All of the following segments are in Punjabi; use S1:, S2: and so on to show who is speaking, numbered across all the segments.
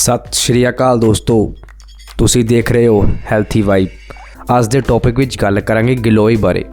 S1: ਸਤਿ ਸ਼੍ਰੀ ਅਕਾਲ ਦੋਸਤੋ। ਤੁਸੀਂ ਦੇਖ ਰਹੇ ਹੋ ਹੈਲਥੀ ਵਾਈਬ ਅੱਜ ਦੇ ਟੌਪਿਕ ਵਿੱਚ ਗੱਲ ਕਰਾਂਗੇ ਗਿਲੋਏ ਬਾਰੇ।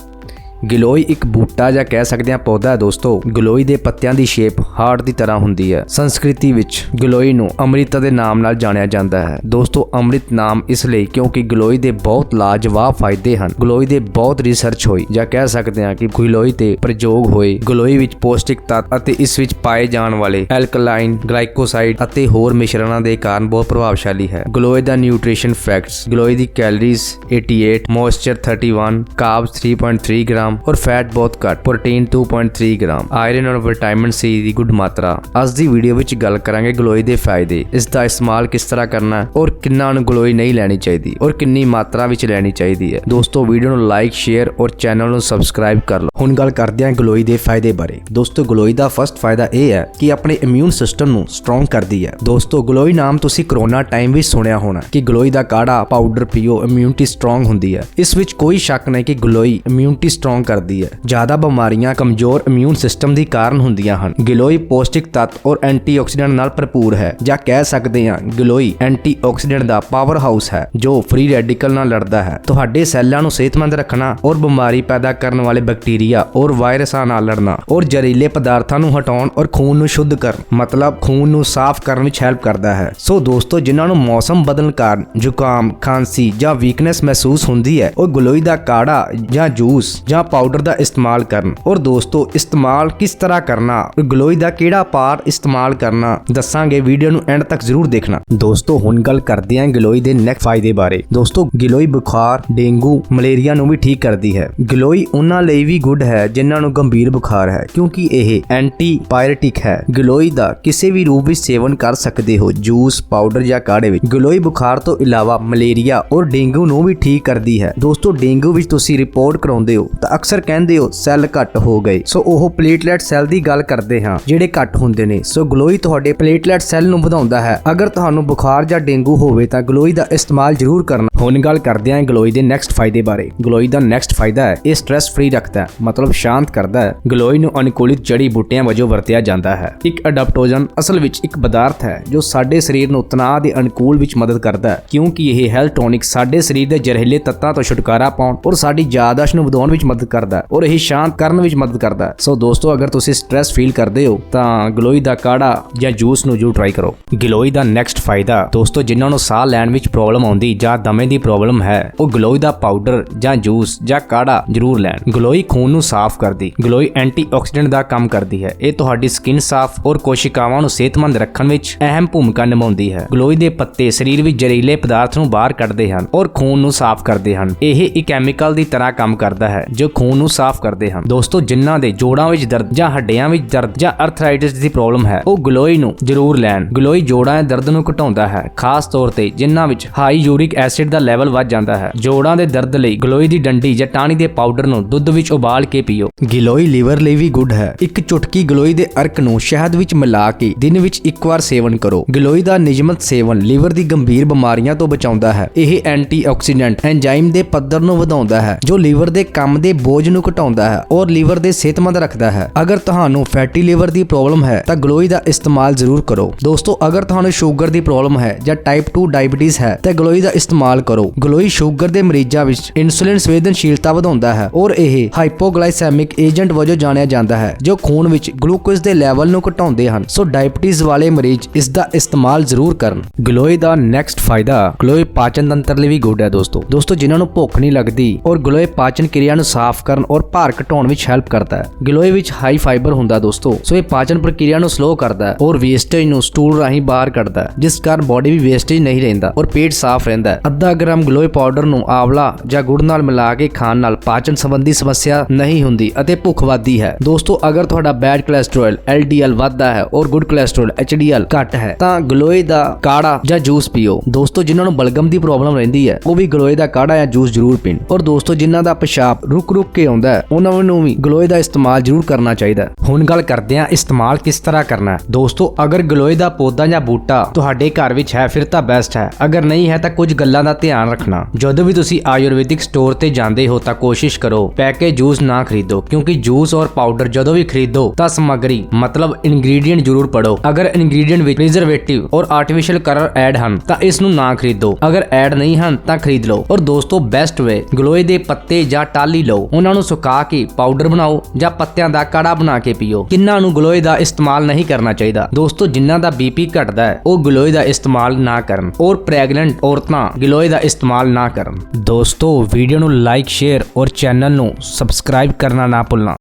S1: ਗਿਲੋਈ ਇੱਕ ਬੂਟਾ ਜਾਂ ਕਹਿ ਸਕਦੇ ਹਾਂ ਪੌਦਾ ਹੈ ਦੋਸਤੋ। ਗਿਲੋਈ ਦੇ ਪੱਤਿਆਂ ਦੀ ਸ਼ੇਪ ਹਾਰਟ ਦੀ ਤਰ੍ਹਾਂ ਹੁੰਦੀ ਹੈ। ਸੰਸਕ੍ਰਿਤੀ ਵਿੱਚ ਗਿਲੋਈ ਨੂੰ ਅੰਮ੍ਰਿਤ ਦੇ ਨਾਮ ਨਾਲ ਜਾਣਿਆ ਜਾਂਦਾ ਹੈ। ਦੋਸਤੋ, ਅੰਮ੍ਰਿਤ ਨਾਮ ਇਸ ਲਈ ਕਿਉਂਕਿ ਗਿਲੋਈ ਦੇ ਬਹੁਤ ਲਾਜਵਾਬ ਫਾਇਦੇ ਹਨ। ਗਿਲੋਈ ਦੇ ਬਹੁਤ ਰਿਸਰਚ ਹੋਈ ਜਾਂ ਕਹਿ ਸਕਦੇ ਹਾਂ ਕਿ ਗਿਲੋਈ ਤੇ ਪ੍ਰਯੋਗ ਹੋਏ। ਗਿਲੋਈ ਵਿੱਚ ਪੌਸ਼ਟਿਕ ਤੱਤ ਅਤੇ ਇਸ ਵਿੱਚ ਪਾਏ ਜਾਣ ਵਾਲੇ ਐਲਕਲਾਈਨ ਗਲਾਈਕੋਸਾਈਡ ਅਤੇ ਹੋਰ ਮਿਸ਼ਰਣਾਂ ਦੇ ਕਾਰਨ ਬਹੁਤ ਪ੍ਰਭਾਵਸ਼ਾਲੀ ਹੈ। ਗਿਲੋਈ ਦਾ ਨਿਊਟ੍ਰੀਸ਼ਨ ਫੈਕਟਸ ਗਿਲੋਈ ਦੀ ਕੈਲਰੀਜ਼ 88 ਮੋਇਸਚਰ 31 ਕਾਰਬਸ 3.3 ਗ੍ਰਾਮ ਔਰ ਫੈਟ ਬਹੁਤ ਘੱਟ, ਪ੍ਰੋਟੀਨ 2.3 ਗ੍ਰਾਮ। ਆਇਰਨ ਔਰ ਵਿਟਾਮਿਨ ਸੀ ਦੀ ਗੁੱਡ ਮਾਤਰਾ। ਅੱਜ ਦੀ ਵੀਡੀਓ ਵਿੱਚ ਗੱਲ ਕਰਾਂਗੇ ਗਲੋਈ ਦੇ ਫਾਇਦੇ। ਇਸ ਦਾ ਇਸਤੇਮਾਲ ਕਿਸ ਤਰ੍ਹਾਂ ਕਰਨਾ ਹੈ ਔਰ ਕਿੰਨਾ ਨੂੰ ਗਲੋਈ ਨਹੀਂ ਲੈਣੀ ਚਾਹੀਦੀ ਔਰ ਕਿੰਨੀ ਮਾਤਰਾ ਵਿੱਚ ਲੈਣੀ ਚਾਹੀਦੀ ਹੈ। ਦੋਸਤੋ, ਵੀਡੀਓ ਨੂੰ ਲਾਈਕ ਸ਼ੇਅਰ ਔਰ ਚੈਨਲ ਨੂੰ ਸਬਸਕ੍ਰਾਈਬ ਕਰ ਲਓ। ਹੁਣ ਗੱਲ ਕਰਦੇ ਹਾਂ ਗਲੋਈ ਦੇ ਫਾਇਦੇ ਬਾਰੇ। ਦੋਸਤੋ, ਗਲੋਈ ਦਾ ਫਰਸਟ ਫਾਇਦਾ ਇਹ ਹੈ ਕਿ ਆਪਣੇ ਇਮਿਊਨ ਸਿਸਟਮ ਨੂੰ ਸਟਰੋਂਗ ਕਰਦੀ ਹੈ। ਦੋਸਤੋ, ਗਲੋਈ ਨਾਮ ਤੁਸੀਂ ਕਰੋਨਾ ਟਾਈਮ ਵਿੱਚ ਸੁਣਿਆ ਹੋਣਾ ਕਿ ਗਲੋਈ ਦਾ ਕਾੜਾ ਪਾਊਡਰ ਪੀਓ ਇਮਿਊਨਿਟੀ ਸਟਰੋਂਗ ਹੁੰਦੀ ਹੈ। ਇਸ ਵਿੱਚ ਕੋਈ ਸ਼ੱਕ ਨਹੀਂ ਕਿ ਗਲੋਈ ਇਮਿਊਨਿਟੀ ਸਟਰੋਂਗ ਕਰਦੀ ਹੈ। ਜ਼ਿਆਦਾ ਬਿਮਾਰੀਆਂ ਕਮਜ਼ੋਰ ਇਮਿਊਨ ਸਿਸਟਮ ਦੀ ਕਾਰਨ ਹੁੰਦੀਆਂ ਹਨ। ਗਿਲੋਈ ਪੌਸ਼ਟਿਕ ਤੱਤ ਔਰ ਐਂਟੀਆਕਸੀਡੈਂਟ ਨਾਲ ਭਰਪੂਰ ਹੈ। ਜਾਂ ਕਹਿ ਸਕਦੇ ਹਾਂ, ਗਿਲੋਈ ਐਂਟੀਆਕਸੀਡੈਂਟ ਦਾ ਪਾਵਰ ਹਾਊਸ ਹੈ, ਜੋ ਫ੍ਰੀ ਰੈਡੀਕਲ ਨਾਲ ਲੜਦਾ ਹੈ। ਤੁਹਾਡੇ ਸੈੱਲਾਂ ਨੂੰ ਸਿਹਤਮੰਦ ਰੱਖਣਾ ਔਰ ਬਿਮਾਰੀ ਪੈਦਾ ਕਰਨ ਵਾਲੇ ਬੈਕਟੀਰੀਆ ਔਰ ਵਾਇਰਸਾਂ ਨਾਲ ਲੜਨਾ ਔਰ ਜ਼ਹਿਰੀਲੇ ਪਦਾਰਥਾਂ ਨੂੰ ਹਟਾਉਣ ਔਰ ਖੂਨ ਨੂੰ ਸ਼ੁੱਧ ਕਰਨ, ਮਤਲਬ ਖੂਨ ਨੂੰ ਸਾਫ਼ ਕਰਨ ਵਿੱਚ ਹੈਲਪ ਕਰਦਾ ਹੈ। ਸੋ ਦੋਸਤੋ, ਜਿਨ੍ਹਾਂ ਨੂੰ ਮੌਸਮ ਬਦਲਣ ਕਾਰਨ ਜ਼ੁਕਾਮ, ਖਾਂਸੀ ਜਾਂ ਵੀਕਨੈਸ ਮਹਿਸੂਸ ਹੁੰਦੀ ਹੈ, ਉਹ ਗਲੋਈ ਦਾ ਕਾੜਾ ਜਾਂ ਜੂਸ ਜਾਂ ਪਾਊਡਰ ਦਾ ਇਸਤੇਮਾਲ ਕਰਨ। ਔਰ ਦੋਸਤੋ, ਇਸਤੇਮਾਲ ਕਿਸ ਤਰ੍ਹਾਂ ਕਰਨਾ? ਗਲੋਈ ਦਾ ਕਿਹੜਾ ਪਾਰਟ ਇਸਤੇਮਾਲ ਕਰਨਾ? ਦੱਸਾਂਗੇ ਵੀਡੀਓ ਨੂੰ ਐਂਡ ਤੱਕ ਜ਼ਰੂਰ ਦੇਖਣਾ। ਦੋਸਤੋ, ਹੁਣ ਗੱਲ ਕਰਦੇ ਹਾਂ ਗਲੋਈ ਦੇ ਨੈਕਸਟ ਫਾਇਦੇ ਬਾਰੇ। ਦੋਸਤੋ ਗਲੋਈ ਬੁਖਾਰ, ਡੇਂਗੂ, ਮਲੇਰੀਆ ਨੂੰ ਵੀ ਠੀਕ ਕਰਦੀ ਹੈ। ਗਲੋਈ ਉਹਨਾਂ ਲਈ ਵੀ ਗੁੱਡ ਹੈ, ਜਿਨ੍ਹਾਂ ਨੂੰ ਗੰਭੀਰ ਬੁਖਾਰ ਹੈ। ਕਿਉਂਕਿ ਇਹ ਐਂਟੀ ਐਂਟੀਪਾਇਰੇਟਿਕ ਹੈ। ਗਲੋਈ ਦਾ ਕਿਸੇ ਵੀ ਰੂਪ ਵਿੱਚ ਸੇਵਨ ਕਰ ਸਕਦੇ ਹੋ ਜੂਸ ਪਾਊਡਰ ਜਾਂ ਕਾੜੇ ਵਿੱਚ। ਗਲੋਈ ਬੁਖਾਰ ਤੋਂ ਇਲਾਵਾ ਮਲੇਰੀਆ ਔਰ ਡੇਂਗੂ ਨੂੰ ਵੀ ਠੀਕ ਕਰਦੀ ਹੈ। ਦੋਸਤੋ, ਡੇਂਗੂ ਵਿੱਚ ਤੁਸੀਂ ਰਿਪੋਰਟ ਕਰਾਉਂਦੇ ਹੋ, ਤਾਂ ਅਕਸਰ ਕਹਿੰਦੇ ਹੋ, ਸੈੱਲ ਘੱਟ ਹੋ ਗਏ। ਸੋ ਉਹ ਪਲੇਟਲੈਟ ਸੈੱਲ ਦੀ ਗੱਲ ਕਰਦੇ ਹਾਂ, ਜਿਹੜੇ ਘੱਟ ਹੁੰਦੇ ਨੇ। ਸੋ ਗਲੋਈ ਤੁਹਾਡੇ ਪਲੇਟਲੈਟ ਸੈੱਲ ਨੂੰ ਵਧਾਉਂਦਾ ਹੈ। ਅਗਰ ਤੁਹਾਨੂੰ ਬੁਖਾਰ ਜਾਂ ਡੇਂਗੂ ਹੋਵੇ ਤਾਂ ਗਲੋਈ ਦਾ ਇਸਤੇਮਾਲ ਜ਼ਰੂਰ ਕਰਨਾ। ਹੁਣ ਗੱਲ ਕਰਦੇ ਹਾਂ ਗਲੋਈ ਦੇ ਨੈਕਸਟ ਫਾਇਦੇ ਬਾਰੇ। ਗਲੋਈ ਦਾ ਨੈਕਸਟ ਫਾਇਦਾ ਹੈ, ਇਹ ਸਟ्रेस ਫ੍ਰੀ ਰੱਖਦਾ ਹੈ, ਮਤਲਬ ਸ਼ਾਂਤ ਕਰਦਾ ਹੈ। ਗਲੋਈ ਨੂੰ ਅਨੁਕੂਲਿਤ ਜੜੀ ਬੂਟੀਆਂ ਵਜੋਂ ਵਰਤਿਆ ਜਾਂਦਾ ਹੈ। ਇੱਕ ਅਡਾਪਟੋਜਨ ਅਸਲ ਵਿੱਚ ਇੱਕ ਪਦਾਰਥ ਹੈ, ਜੋ ਸਾਡੇ ਸਰੀਰ ਨੂੰ ਤਣਾਅ ਦੇ ਅਨੁਕੂਲ ਵਿੱਚ ਮਦਦ ਕਰਦਾ ਹੈ। ਕਿਉਂਕਿ ਇਹ ਹੈਲਥ ਟੌਨਿਕ ਸਾਡੇ ਸਰੀਰ ਦੇ ਜ਼ਹਿਰੀਲੇ ਤੱਤਾਂ ਤੋਂ ਛੁਟਕਾਰਾ ਪਾਉਣ ਔਰ ਸਾਡੀ ਯਾਦਾਸ਼ਤ ਨੂੰ ਵਧਾਉਣ ਵਿੱਚ ਮਦਦ ਕਰਦਾ ਔਰ ਇਹ ਸ਼ਾਂਤ ਕਰਨ ਵਿੱਚ ਮਦਦ ਕਰਦਾ ਹੈ। ਸੋ ਦੋਸਤੋ, ਅਗਰ ਤੁਸੀਂ ਸਟ्रेस ਫੀਲ ਕਰਦੇ ਹੋ, ਤਾਂ ਗਲੋਈ ਦਾ ਕਾੜਾ ਜਾਂ ਜੂਸ ਨੂੰ ਜਰੂਰ ਟਰਾਈ ਕਰੋ। ਗਲੋਈ ਦਾ ਨੈਕਸਟ ਫਾਇਦਾ, ਦੋਸਤੋ, ਜਿਨ੍ਹਾਂ ਨੂੰ ਸਾਹ ਲੈਣ ਵਿੱਚ ਪ੍ਰੋਬਲਮ ਆਉਂਦੀ ਜਾਂ ਦਮੇ ਦੀ ਪ੍ਰੋਬਲਮ ਹੈ, ਉਹ ਗਲੋਈ ਦਾ ਪਾਊਡਰ ਜਾਂ ਜੂਸ ਜਾਂ ਕਾੜਾ ਜਰੂਰ ਲੈਣ। ਗਲੋਈ ਖੂਨ ਨੂੰ ਸਾਫ਼ ਕਰਦੀ, ਗਲੋਈ ਐਂਟੀਆਕਸੀਡੈਂਟ ਦਾ ਕੰਮ ਕਰਦੀ ਹੈ। ਇਹ ਤੁਹਾਡੀ ਸਕਿਨ ਸਾਫ਼ ਔਰ ਕੋਸ਼ਿਕਾਵਾਂ ਨੂੰ ਸਿਹਤਮੰਦ ਰੱਖਣ ਵਿੱਚ ਅਹਿਮ ਭੂਮਿਕਾ ਨਿਭਾਉਂਦੀ ਹੈ। ਗਲੋਈ ਦੇ ਪੱਤੇ ਸਰੀਰ ਵਿੱਚ ਜ਼ਹਿਰੀਲੇ ਪਦਾਰਥ ਨੂੰ ਬਾਹਰ ਕੱਢਦੇ ਹਨ ਔਰ ਖੂਨ ਨੂੰ ਸਾਫ਼ ਕਰਦੇ ਹਨ। ਇਹ ਇੱਕ ਕੈਮੀਕਲ ਦੀ ਤਰ੍ਹਾਂ ਕੰਮ ਕਰਦਾ ਹੈ, ਜੋ ਖੂਨ ਨੂੰ ਸਾਫ਼ ਕਰਦੇ ਹਨ। ਦੋਸਤੋ ਜਿਨ੍ਹਾਂ ਦੇ ਜੋੜਾਂ ਵਿੱਚ ਦਰਦ ਜਾਂ ਹੱਡੀਆਂ ਵਿੱਚ ਦਰਦ ਜਾਂ ਅਰਥਰਾਈਟਿਸ ਦੀ ਪ੍ਰੋਬਲਮ ਹੈ, ਉਹ ਗਲੋਈ ਨੂੰ ਜ਼ਰੂਰ ਲੈਣ। ਗਲੋਈ ਜੋੜਾਂ ਦੇ ਦਰਦ ਨੂੰ ਘਟਾਉਂਦਾ ਹੈ। ਖਾਸ ਤੌਰ ਤੇ ਜਿਨ੍ਹਾਂ ਵਿੱਚ ਹਾਈ ਯੂਰਿਕ ਐਸਿਡ ਦਾ ਲੈਵਲ ਵੱਧ ਜਾਂਦਾ ਹੈ। ਜੋੜਾਂ ਦੇ ਦਰਦ ਲਈ ਗਲੋਈ ਦੀ ਡੰਡੀ ਜਾਂ ਟਾਣੀ ਦੇ ਪਾਊਡਰ ਨੂੰ ਦੁੱਧ ਵਿੱਚ ਉਬਾਲ ਕੇ ਪੀਓ। ਗਿਲੋਈ ਲੀਵਰ ਲਈ ਵੀ ਗੁੱਡ ਹੈ। ਇੱਕ ਚੁਟਕੀ ਗਲੋਈ ਦੇ ਅਰਕ ਨੂੰ ਸ਼ਹਿਦ ਵਿੱਚ ਮਿਲਾ ਕੇ ਦਿਨ ਵਿੱਚ ਇੱਕ ਵਾਰ ਸੇਵਨ ਕਰੋ। ਗਲੋਈ ਦਾ ਨਿਯਮਤ ਸੇਵਨ ਲੀਵਰ ਦੀ ਗੰਭੀਰ ਬਿਮਾਰੀਆਂ ਤੋਂ ਬਚਾਉਂਦਾ ਹੈ। ਇਹ ਐਂਟੀਆਕਸੀਡੈਂਟ ਐਂਜ਼ਾਈਮ ਦੇ ਪੱਧਰ ਨੂੰ ਵਧਾਉਂਦਾ ਹੈ, ਜੋ ਲੀਵਰ ਦੇ ਕੰਮ ਦੇ ਬੋਝ ਨੂੰ ਘਟਾਉਂਦਾ ਹੈ ਔਰ ਲੀਵਰ ਦੇ ਸਿਹਤਮੰਦ ਰੱਖਦਾ ਹੈ। ਅਗਰ ਤੁਹਾਨੂੰ ਫੈਟੀ ਲੀਵਰ ਦੀ ਪ੍ਰੋਬਲਮ ਹੈ, ਤਾਂ ਗਲੋਈ ਦਾ ਇਸਤੇਮਾਲ ਜ਼ਰੂਰ ਕਰੋ। ਦੋਸਤੋ, ਅਗਰ ਤੁਹਾਨੂੰ ਸ਼ੂਗਰ ਦੀ ਪ੍ਰੋਬਲਮ ਹੈ ਜਾਂ ਟਾਈਪ 2 ਡਾਇਬੀਟੀਜ਼ ਹੈ, ਤਾਂ ਗਲੋਈ ਦਾ ਇਸਤੇਮਾਲ ਕਰੋ। ਗਲੋਈ ਸ਼ੂਗਰ ਦੇ ਮਰੀਜ਼ਾਂ ਵਿੱਚ ਇਨਸੂਲਿਨ ਸੰਵੇਦਨਸ਼ੀਲਤਾ ਵਧਾਉਂਦਾ ਹੈ ਔਰ ਇਹ ਹਾਈਪੋਗਲਾਈਸੈਮਿਕ ਏਜੰਟ ਵਜੋਂ ਜਾਣਿਆ ਜਾਂਦਾ ਹੈ, ਜੋ ਖੂਨ ਵਿੱਚ ਗਲੂਕੋਜ਼ ਦੇ ਲੈਵਲ ਨੂੰ ਘਟਾਉਂਦੇ ਹਨ। ਸੋ ਡਾਇਬੀਟੀਜ਼ ਵਾਲੇ ਮਰੀਜ਼ ਇਸ ਦਾ ਇਸਤੇਮਾਲ ਜ਼ਰੂਰ ਕਰਨ। ਗਲੋਈ ਦਾ ਨੈਕਸਟ ਫਾਇਦਾ ਗਲੋਏ ਪਾਚਨ ਤੰਤਰ ਲਈ ਵੀ ਗੁੱਡ ਹੈ ਦੋਸਤੋ। ਦੋਸਤੋ, ਜਿਨ੍ਹਾਂ ਨੂੰ ਭੁੱਖ ਨਹੀਂ ਲੱਗਦੀ ਔਰ ਗਲੋਏ ਪਾਚਨ ਕਿਰਿਆ ਨੂੰ ਸਾਫ਼ ਕਰਨ ਔਰ ਭਾਰ ਘਟਾਉਣ ਵਿੱਚ ਹੈਲਪ ਕਰਦਾ ਹੈ। ਗਲੋਈ ਵਿੱਚ ਹਾਈ ਫਾਈਬਰ ਹੁੰਦਾ ਦੋਸਤੋ, ਸੋ ਇਹ ਪਾਚਨ ਪ੍ਰਕਿਰਿਆ ਨੂੰ ਸਲੋ ਕਰਦਾ ਹੈ ਔਰ ਵੇਸਟੇਜ ਨੂੰ ਸਟੂਲ ਰਾਹੀਂ ਬਾਹਰ ਕੱਢਦਾ ਹੈ, ਜਿਸ ਕਾਰਨ ਬਾਡੀ ਵੀ ਵੇਸਟੇਜ ਨਹੀਂ ਰਹਿੰਦਾ ਔਰ ਪੇਟ ਸਾਫ਼ ਰਹਿੰਦਾ ਹੈ। ਅੱਧਾ ਗ੍ਰਾਮ ਗਲੋਏ ਪਾਊਡਰ ਨੂੰ ਆਵਲਾ ਜਾਂ ਗੁੜ ਨਾਲ ਮਿਲਾ ਕੇ ਖਾਣ ਨਾਲ ਪਾਚਨ ਸੰਬੰਧੀ ਸਮੱਸਿਆ ਨਹੀਂ ਹੁੰਦੀ ਅਤੇ ਭੁੱਖ ਵੱਧਦੀ ਹੈ। ਦੋਸਤੋ, ਅਗਰ ਤੁਹਾਡਾ ਬੈਡ ਕੋਲੇਸਟ੍ਰੋਲ LDL ਵੱਧਦਾ ਹੈ ਔਰ ਗੁੱਡ ਕੋਲੇਸਟ੍ਰੋਲ HDL ਘੱਟ ਹੈ, ਤਾਂ ਗਲੋਏ ਦਾ ਕਾੜਾ ਜਾਂ ਜੂਸ ਪੀਓ। ਦੋਸਤੋ, ਜਿਨ੍ਹਾਂ ਨੂੰ ਬਲਗਮ ਦੀ ਪ੍ਰੋਬਲਮ ਰਹਿੰਦੀ ਹੈ, ਉਹ ਵੀ ਗਲੋਏ ਦਾ ਕਾੜਾ ਜਾਂ ਜੂਸ ਜ਼ਰੂਰ ਪੀਣ। ਔਰ ਦੋਸਤੋ, ਜਿਨ੍ਹਾਂ ਦਾ ਪਿਸ਼ਾਬ ਰੁਕ ਰੁਕ ਕੇ ਆਉਂਦਾ ਹੈ, ਉਹਨਾਂ ਨੂੰ ਵੀ ਗਲੋਏ ਦਾ ਇਸਤੇਮਾਲ ਜ਼ਰੂਰ ਕਰਨਾ ਚਾਹੀਦਾ ਹੈ। ਹੁਣ ਗੱਲ ਕਰਦੇ ਹਾਂ ਇਸਤੇਮਾਲ ਕਿਸ ਤਰ੍ਹਾਂ ਕਰਨਾ ਹੈ। ਦੋਸਤੋ, ਅਗਰ ਗਲੋਏ ਦਾ ਪੌਦਾ ਜਾਂ ਬੂਟਾ ਤੁਹਾਡੇ ਘਰ ਵਿੱਚ ਹੈ, ਫਿਰ ਤਾਂ ਬੈਸਟ ਹੈ। ਅਗਰ ਨਹੀਂ ਹੈ, ਤਾਂ ਕੁਝ ਗੱਲਾਂ ਦਾ ਧਿਆਨ ਰੱਖਣਾ। ਜਦੋਂ ਵੀ ਤੁਸੀਂ ਆਯੁਰਵੈਦਿਕ ਸਟੋਰ ਤੇ ਜਾਂਦੇ ਹੋ, ਤਾਂ ਕੋਸ਼ਿਸ਼ ਕਰੋ ਪੈਕੇ ਜੂਸ ਨਾ ਖਰੀਦੋ, ਕਿਉਂਕਿ ਜੂਸ ਔਰ ਪਾਊਡਰ ਜਦੋਂ ਵੀ ਖਰੀਦੋ, ਤਾਂ ਸਮੱਗਰੀ, ਮਤਲਬ ਇਨਗਰੀਡੀਐਂਟ ਜ਼ਰੂਰ ਪੜੋ ਅਗਰ ਇਨਗਰੀਡੀਐਂਟ ਵਿੱਚ ਪ੍ਰੀਜ਼ਰਵੇਟਿਵ ਔਰ ਆਰਟੀਫੀਸ਼ੀਅਲ ਕਲਰ ਐਡ ਹਨ, ਤਾਂ ਇਸ ਨੂੰ ਨਾ ਖਰੀਦੋ। ਅਗਰ ਐਡ ਨਹੀਂ ਹਨ, ਤਾਂ ਖਰੀਦ ਲਓ। ਔਰ ਦੋਸਤੋ ਬੈਸਟ ਵੇ ਗਲੋਏ ਦੇ ਪੱਤੇ ਜਾਂ ਟਾਲੀ ਲਓ ਉਹਨਾਂ ਨੂੰ ਸੁਕਾ ਕੇ ਪਾਊਡਰ ਬਣਾਓ ਜਾਂ ਪੱਤਿਆਂ ਦਾ ਕਾੜਾ ਬਣਾ ਕੇ ਪੀਓ। ਕਿੰਨਾਂ ਨੂੰ ਗਲੋਏ ਦਾ ਇਸਤੇਮਾਲ ਨਹੀਂ ਕਰਨਾ ਚਾਹੀਦਾ। ਦੋਸਤੋ ਜਿਨ੍ਹਾਂ ਦਾ ਬੀਪੀ ਘਟਦਾ ਹੈ, ਉਹ ਗਲੋਏ ਦਾ ਇਸਤੇਮਾਲ ਨਾ ਕਰਨ ਔਰ ਪ੍ਰੈਗਨੈਂਟ ਔਰਤਾਂ ਗਲੋਏ ਦਾ ਇਸਤੇਮਾਲ ਨਾ ਕਰਨ। ਦੋਸਤੋ, ਵੀਡੀਓ ਨੂੰ ਲਾਈਕ ਸ਼ੇਅਰ ਔਰ ਚੈਨਲ ਨੂੰ ਸਬਸਕ੍ਰਾਈਬ ਕਰਨਾ ਨਾ ਭੁੱਲਣਾ।